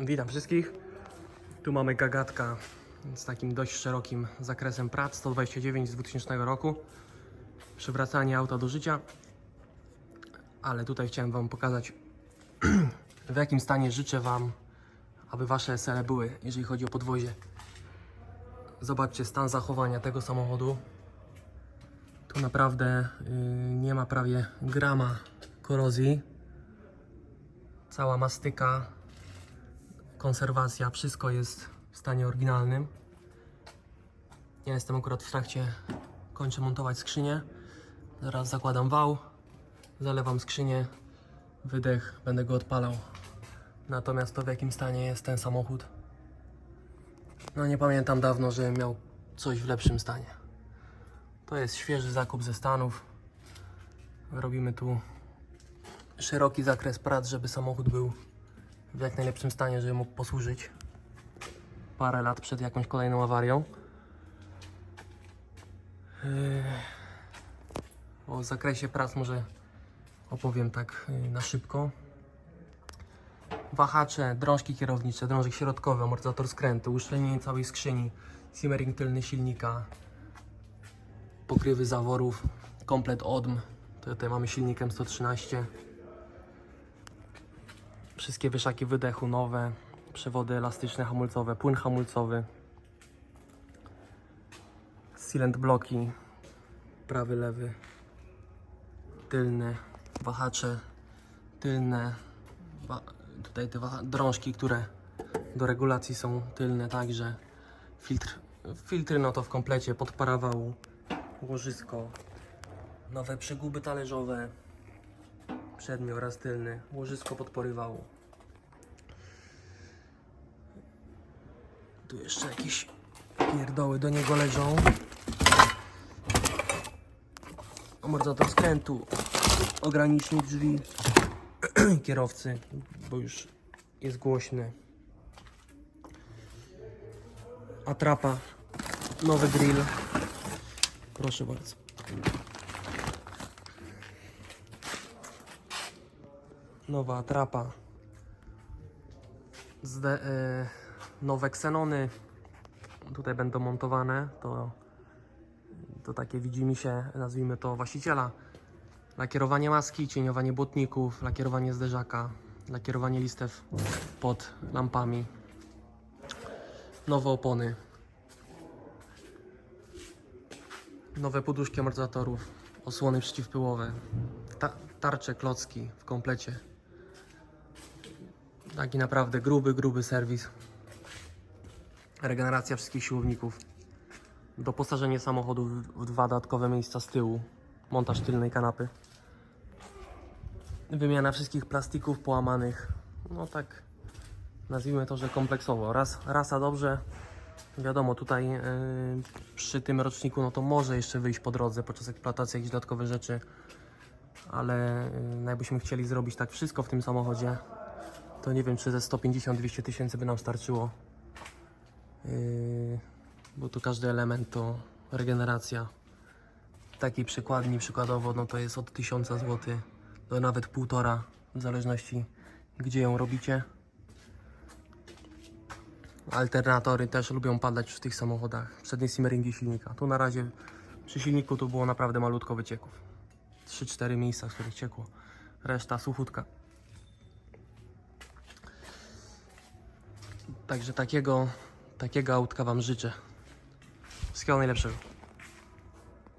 Witam wszystkich. Tu mamy gagatka z takim dość szerokim zakresem prac 129 z 2000 roku. Przywracanie auta do życia. Ale tutaj chciałem Wam pokazać w jakim stanie życzę Wam, aby Wasze SL były, jeżeli chodzi o podwozie. Zobaczcie stan zachowania tego samochodu. Tu naprawdę yy, nie ma prawie grama korozji. Cała mastyka, konserwacja, wszystko jest w stanie oryginalnym. Ja jestem akurat w trakcie, kończę montować skrzynię. Zaraz zakładam wał, zalewam skrzynię, wydech, będę go odpalał. Natomiast to w jakim stanie jest ten samochód, no nie pamiętam dawno, że miał coś w lepszym stanie. To jest świeży zakup ze Stanów. Robimy tu szeroki zakres prac, żeby samochód był w jak najlepszym stanie, żeby mógł posłużyć parę lat przed jakąś kolejną awarią. Yy, O zakresie prac może opowiem tak yy, na szybko. Wahacze, drążki kierownicze, drążek środkowy, amortyzator skrętu, uszczelnienie całej skrzyni, simmering tylny silnika, pokrywy zaworów, komplet ODM. Tutaj mamy silnikiem 113. Wszystkie wyszaki wydechu nowe, przewody elastyczne hamulcowe, płyn hamulcowy, silent bloki, prawy, lewy, tylne, wahacze, tylne, tutaj te drążki, które do regulacji są tylne także, filtr, filtry no to w komplecie, podparawał, łożysko, nowe przeguby talerzowe, przedni oraz tylny, łożysko podporywału. Tu jeszcze jakieś pierdoły do niego leżą. Amortyzator skrętu, ogranicznik drzwi kierowcy, bo już jest głośny. Atrapa, nowy grill. Proszę bardzo. Nowa atrapa. Zde, e, nowe ksenony. Tutaj będą montowane. To, to takie widzimy się, nazwijmy to właściciela. Lakierowanie maski, cieniowanie błotników, lakierowanie zderzaka, lakierowanie listew pod lampami. Nowe opony. Nowe poduszki amortyzatorów, osłony przeciwpyłowe, ta tarcze, klocki w komplecie. Taki naprawdę gruby, gruby serwis. Regeneracja wszystkich siłowników. Doposażenie samochodu w dwa dodatkowe miejsca z tyłu. Montaż tylnej kanapy. Wymiana wszystkich plastików połamanych. No tak, nazwijmy to, że kompleksowo. Raz, rasa dobrze. Wiadomo, tutaj yy, przy tym roczniku, no to może jeszcze wyjść po drodze podczas eksploatacji jakieś dodatkowe rzeczy. Ale no jakbyśmy chcieli zrobić tak wszystko w tym samochodzie, to nie wiem, czy ze 150-200 tysięcy by nam starczyło. Yy, bo tu każdy element to regeneracja. Takiej przykładni przykładowo, no to jest od 1000 zł do nawet półtora, w zależności gdzie ją robicie. Alternatory też lubią padać w tych samochodach. Przednie simmeringi silnika. Tu na razie przy silniku tu było naprawdę malutko wycieków. 3-4 miejsca, z których ciekło. Reszta suchutka. Także takiego, takiego autka Wam życzę. Wszystkiego najlepszego.